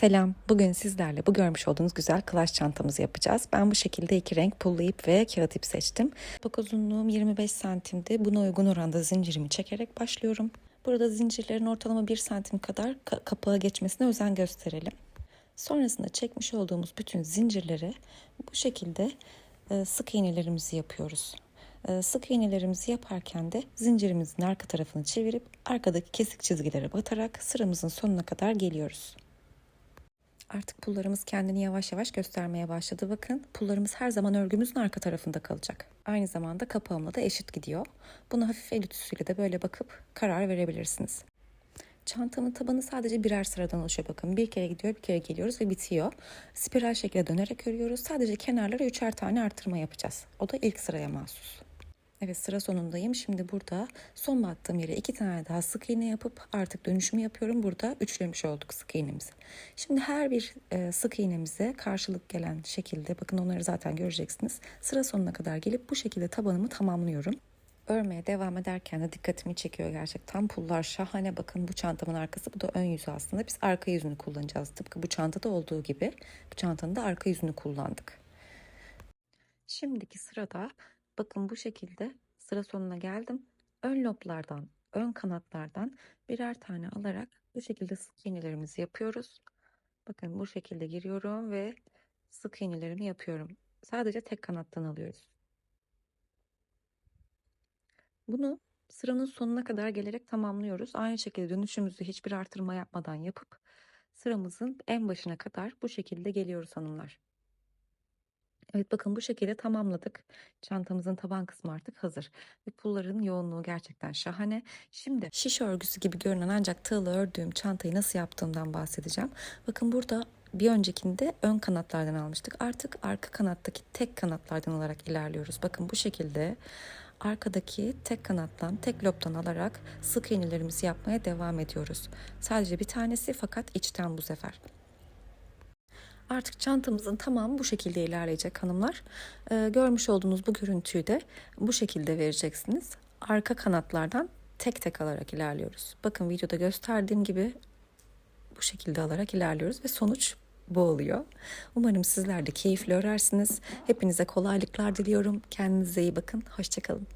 Selam. Bugün sizlerle bu görmüş olduğunuz güzel klaş çantamızı yapacağız. Ben bu şekilde iki renk pullu ip ve kağıt ip seçtim. Bak uzunluğum 25 santimdi. Buna uygun oranda zincirimi çekerek başlıyorum. Burada zincirlerin ortalama 1 santim kadar ka- kapağa geçmesine özen gösterelim. Sonrasında çekmiş olduğumuz bütün zincirleri bu şekilde e, sık iğnelerimizi yapıyoruz. E, Sık iğnelerimizi yaparken de zincirimizin arka tarafını çevirip arkadaki kesik çizgilere batarak sıramızın sonuna kadar geliyoruz. Artık pullarımız kendini yavaş yavaş göstermeye başladı. Bakın pullarımız her zaman örgümüzün arka tarafında kalacak. Aynı zamanda kapağımla da eşit gidiyor. Bunu hafif el ütüsüyle de böyle bakıp karar verebilirsiniz. Çantamın tabanı sadece birer sıradan oluşuyor bakın. Bir kere gidiyor, bir kere geliyoruz ve bitiyor. Spiral şekilde dönerek örüyoruz. Sadece kenarlara üçer tane artırma yapacağız. O da ilk sıraya mahsus. Evet sıra sonundayım. Şimdi burada son battığım yere iki tane daha sık iğne yapıp artık dönüşümü yapıyorum. Burada üçlemiş olduk sık iğnemizi. Şimdi her bir e, sık iğnemize karşılık gelen şekilde bakın onları zaten göreceksiniz. Sıra sonuna kadar gelip bu şekilde tabanımı tamamlıyorum. Örmeye devam ederken de dikkatimi çekiyor gerçekten. Pullar şahane. Bakın bu çantamın arkası. Bu da ön yüzü aslında. Biz arka yüzünü kullanacağız. Tıpkı bu çantada olduğu gibi. Bu çantanın da arka yüzünü kullandık. Şimdiki sırada bakın bu şekilde sıra sonuna geldim. Ön loblardan, ön kanatlardan birer tane alarak bu şekilde sık iğnelerimizi yapıyoruz. Bakın bu şekilde giriyorum ve sık iğnelerimi yapıyorum. Sadece tek kanattan alıyoruz. Bunu sıranın sonuna kadar gelerek tamamlıyoruz. Aynı şekilde dönüşümüzü hiçbir artırma yapmadan yapıp sıramızın en başına kadar bu şekilde geliyoruz hanımlar. Evet bakın bu şekilde tamamladık. Çantamızın taban kısmı artık hazır. Ve pulların yoğunluğu gerçekten şahane. Şimdi şiş örgüsü gibi görünen ancak tığla ördüğüm çantayı nasıl yaptığımdan bahsedeceğim. Bakın burada bir öncekinde ön kanatlardan almıştık. Artık arka kanattaki tek kanatlardan alarak ilerliyoruz. Bakın bu şekilde arkadaki tek kanattan, tek lobtan alarak sık iğnelerimizi yapmaya devam ediyoruz. Sadece bir tanesi fakat içten bu sefer. Artık çantamızın tamamı bu şekilde ilerleyecek hanımlar. Ee, görmüş olduğunuz bu görüntüyü de bu şekilde vereceksiniz. Arka kanatlardan tek tek alarak ilerliyoruz. Bakın videoda gösterdiğim gibi bu şekilde alarak ilerliyoruz ve sonuç bu oluyor. Umarım sizler de keyifli örersiniz. Hepinize kolaylıklar diliyorum. Kendinize iyi bakın. Hoşçakalın.